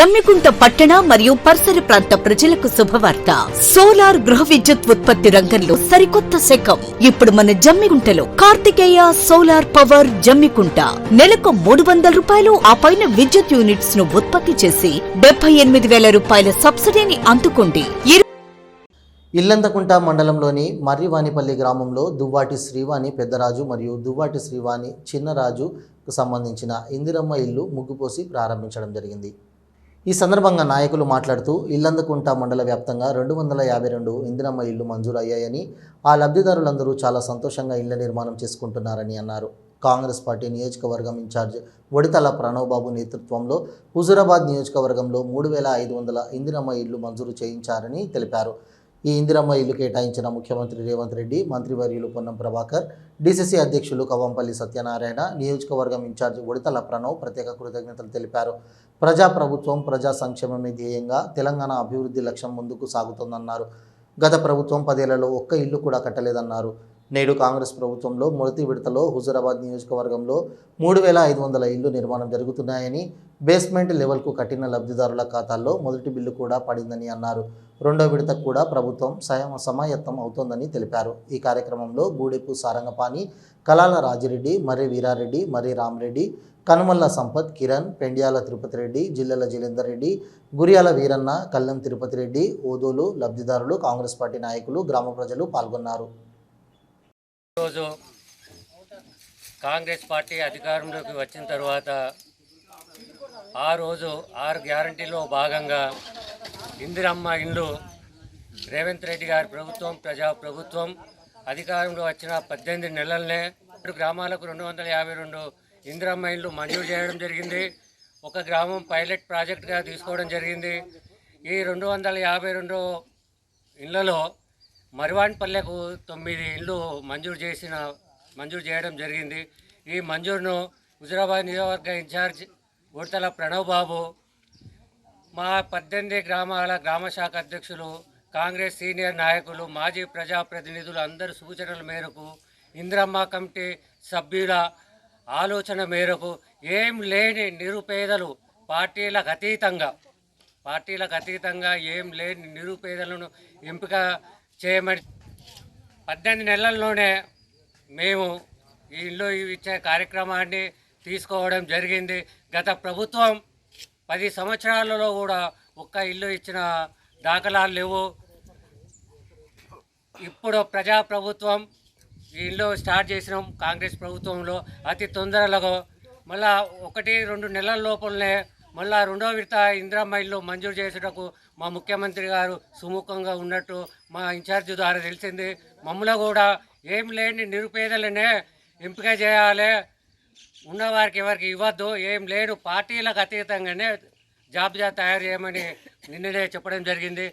జమ్మికుంట పట్టణ మరియు పరిసర ప్రాంత ప్రజలకు శుభవార్త. సోలార్ గృహ విద్యుత్ ఉత్పత్తి రంగంలో సరికొత్త శకం. ఇప్పుడు మన జమ్మికుంటలో కార్తికేయ సోలార్ పవర్ జమ్మికుంట. నెలకు మూడు వందల రూపాయలు ఆ పైన విద్యుత్ యూనిట్స్ను ఉత్పత్తి చేసి డెబ్బై ఎనిమిది వేల రూపాయల సబ్సిడీని అందుకోండి. ఇల్లంతకుంట మండలంలోని మర్రివానిపల్లి గ్రామంలో దువ్వాటి శ్రీవాణి పెద్దరాజు మరియు దువ్వాటి శ్రీవాణి చిన్నరాజుకు సంబంధించిన ఇందిరమ్మ ఇల్లు ముగ్గుపోసి ప్రారంభించడం జరిగింది. ఈ సందర్భంగా నాయకులు మాట్లాడుతూ ఇల్లందుకుంట మండల వ్యాప్తంగా రెండు వందల యాభై రెండు ఇందిరమ్మ ఇల్లు మంజూరయ్యాయని ఆ లబ్ధిదారులందరూ చాలా సంతోషంగా ఇళ్ళ నిర్మాణం చేసుకుంటున్నారని అన్నారు. కాంగ్రెస్ పార్టీ నియోజకవర్గం ఇన్ఛార్జ్ ఒడితల ప్రణవ్ బాబు నేతృత్వంలో హుజురాబాద్ నియోజకవర్గంలో మూడు వేల ఐదు వందల ఇందిరమ్మ ఇల్లు మంజూరు చేయించారని తెలిపారు. ఈ ఇందిరమ్మ ఇల్లు కేటాయించిన ముఖ్యమంత్రి రేవంత్ రెడ్డి మంత్రివర్యులు పొన్నం ప్రభాకర్ డీసీసీ అధ్యక్షులు కవంపల్లి సత్యనారాయణ నియోజకవర్గం ఇన్ఛార్జ్ ఉడితల ప్రణవ్ ప్రత్యేక కృతజ్ఞతలు తెలిపారు. ప్రజా ప్రభుత్వం ప్రజా సంక్షేమమే ధ్యేయంగా తెలంగాణ అభివృద్ధి లక్ష్యం ముందుకు సాగుతోందన్నారు. గత ప్రభుత్వం పదేళ్ళలో ఒక్క ఇల్లు కూడా కట్టలేదన్నారు. నేడు కాంగ్రెస్ ప్రభుత్వంలో మొదటి విడతలో హుజూరాబాద్ నియోజకవర్గంలో మూడు వేల ఐదు వందల ఇల్లు నిర్మాణం జరుగుతున్నాయని బేస్మెంట్ లెవెల్కు కట్టిన లబ్ధిదారుల ఖాతాల్లో మొదటి బిల్లు కూడా పడిందని అన్నారు. రెండో విడతకు కూడా ప్రభుత్వం సమ సమాయత్తం అవుతోందని తెలిపారు. ఈ కార్యక్రమంలో గూడెపు సారంగపాణి కలాల రాజిరెడ్డి మర్రి వీరారెడ్డి మర్రి రామరెడ్డి కనుమల్ల సంపత్ కిరణ్ పెండ్యాల తిరుపతి రెడ్డి జిల్లెల జిలేందర్ రెడ్డి గురియాల వీరన్న కల్లెం తిరుపతి రెడ్డి ఓదోలు లబ్ధిదారులు కాంగ్రెస్ పార్టీ నాయకులు గ్రామ ప్రజలు పాల్గొన్నారు. ఈరోజు కాంగ్రెస్ పార్టీ అధికారంలోకి వచ్చిన తర్వాత ఆ రోజు ఆరు గ్యారంటీలో భాగంగా ఇందిరమ్మ ఇండ్లు రేవంత్ రెడ్డి గారి ప్రభుత్వం ప్రజా ప్రభుత్వం అధికారంలో వచ్చిన పద్దెనిమిది నెలలనే రెండు గ్రామాలకు రెండు వందల యాభై రెండు ఇందిరమ్మ ఇండ్లు మంజూరు చేయడం జరిగింది. ఒక గ్రామం పైలట్ ప్రాజెక్ట్గా తీసుకోవడం జరిగింది. ఈ రెండు వందల యాభై రెండు ఇళ్ళలో మరివాన్పల్లెకు తొమ్మిది ఇళ్ళు మంజూరు చేసిన మంజూరు చేయడం జరిగింది. ఈ మంజూరును హుజురాబాద్ నియోజకవర్గ ఇన్ఛార్జ్ ఉడతల ప్రణవ్ బాబు మా పద్దెనిమిది గ్రామాల గ్రామ శాఖ అధ్యక్షులు కాంగ్రెస్ సీనియర్ నాయకులు మాజీ ప్రజాప్రతినిధులు అందరి సూచనల మేరకు ఇందిరమ్మ కమిటీ సభ్యుల ఆలోచన మేరకు ఏం లేని నిరుపేదలు పార్టీలకు అతీతంగా పార్టీలకు అతీతంగా ఏం లేని నిరుపేదలను ఎంపిక చేయమని పద్దెనిమిది నెలల్లోనే మేము ఈ ఇల్లు ఇచ్చే కార్యక్రమాన్ని తీసుకోవడం జరిగింది. గత ప్రభుత్వం పది సంవత్సరాలలో కూడా ఒక్క ఇల్లు ఇచ్చిన దాఖలాలు లేవు. ఇప్పుడు ప్రజా ప్రభుత్వం ఈ ఇల్లు స్టార్ట్ చేసినాం కాంగ్రెస్ ప్రభుత్వంలో అతి తొందరలో. మళ్ళా ఒకటి రెండు నెలల లోపలనే మళ్ళా రెండో విడత ఇందిరమ్మ మంజూరు చేసేటకు మా ముఖ్యమంత్రి గారు సుముఖంగా ఉన్నట్టు మా ఇన్ఛార్జ్ ద్వారా తెలిసింది. మమ్మల్ని కూడా ఏం లేని నిరుపేదలనే ఎంపిక చేయాలి. ఉన్నవారికి ఎవరికి ఇవ్వద్దు. ఏం లేడు పార్టీలకు అతీతంగానే జాబితా తయారు చేయమని నిన్ననే చెప్పడం జరిగింది.